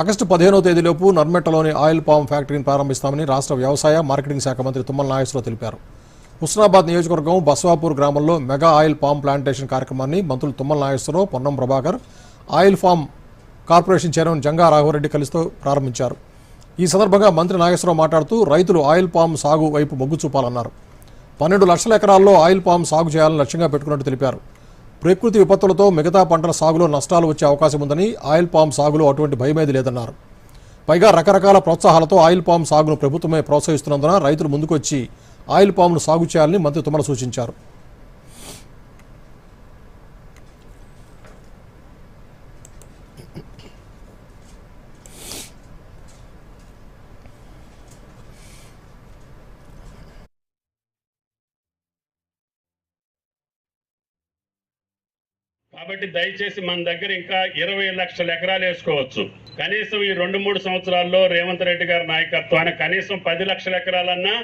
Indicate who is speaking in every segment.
Speaker 1: August పదిహేనో తేదీలోపు నర్మెట్టలోని oil palm ఫ్యాక్టరీని ప్రారంభిస్తామని రాష్ట్ర వ్యవసాయ మార్కెటింగ్ శాఖ మంత్రి తుమ్మల నాగేశ్వరరావు తెలిపారు. హుస్నాబాద్ నియోజకవర్గం బస్వాపూర్ గ్రామంలో మెగా ఆయిల్ పామ్ ప్లాంటేషన్ కార్యక్రమాన్ని మంత్రులు Tummala Nageswara Rao Ponnam Prabhakar oil palm corporation chairman Janga Raghava Reddy కలిస్తూ ప్రారంభించారు. ఈ సందర్భంగా మంత్రి నాగేశ్వరరావు మాట్లాడుతూ రైతులు ఆయిల్ పామ్ సాగు వైపు మొగ్గు చూపాలన్నారు. పన్నెండు లక్షల ఎకరాల్లో ఆయిల్ పామ్ సాగు చేయాలని లక్ష్యంగా పెట్టుకున్నట్టు తెలిపారు. ప్రకృతి విపత్తులతో మిగతా పంటల సాగులో నష్టాలు వచ్చే అవకాశం ఉందని ఆయిల్ పామ్ సాగులో అటువంటి భయమేది లేదన్నారు. పైగా రకరకాల ప్రోత్సాహాలతో ఆయిల్ పామ్ సాగును ప్రభుత్వమే ప్రోత్సహిస్తున్నందున రైతులు ముందుకొచ్చి ఆయిల్ పామ్ను సాగు చేయాలని మంత్రి తుమ్మల సూచించారు.
Speaker 2: కాబట్టి దయచేసి మన దగ్గర ఇంకా ఇరవై లక్షల ఎకరాలు వేసుకోవచ్చు. కనీసం ఈ రెండు మూడు సంవత్సరాల్లో రేవంత్ రెడ్డి గారి నాయకత్వాన్ని కనీసం పది లక్షల ఎకరాలన్నా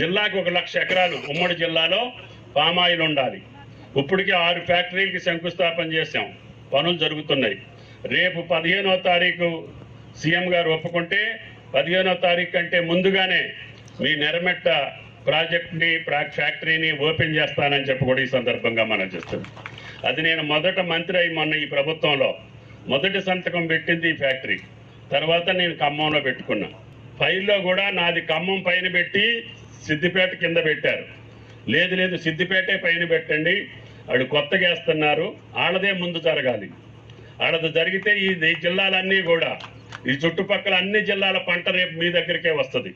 Speaker 2: జిల్లాకు ఒక లక్ష ఎకరాలు ఉమ్మడి జిల్లాలో పామాయిల్ ఉండాలి. ఇప్పటికే ఆరు ఫ్యాక్టరీలకి శంకుస్థాపన చేశాం. పనులు జరుగుతున్నాయి. రేపు పదిహేనో తారీఖు సీఎం గారు ఒప్పుకుంటే పదిహేనో తారీఖు కంటే ముందుగానే మీ నెరమెట్ట ప్రాజెక్ట్ని ప్రా- ఫ్యాక్టరీని ఓపెన్ చేస్తానని చెప్పి కూడా ఈ సందర్భంగా మనం చేస్తున్నాం అది నేను మొదట మంత్రి అయి మొన్న ఈ ప్రభుత్వంలో మొదటి సంతకం పెట్టింది ఈ ఫ్యాక్టరీ. తర్వాత నేను ఖమ్మంలో పెట్టుకున్నా. ఫైల్లో కూడా నాది ఖమ్మం పైన పెట్టి సిద్దిపేట కింద పెట్టారు. లేదు లేదు సిద్దిపేటే పైన పెట్టండి. అడు కొత్తగా వేస్తున్నారు. ఆడదే ముందు జరగాలి. ఆడది జరిగితే ఈ జిల్లాలన్నీ కూడా ఈ చుట్టుపక్కల అన్ని జిల్లాల పంట రేపు మీ దగ్గరికే వస్తుంది.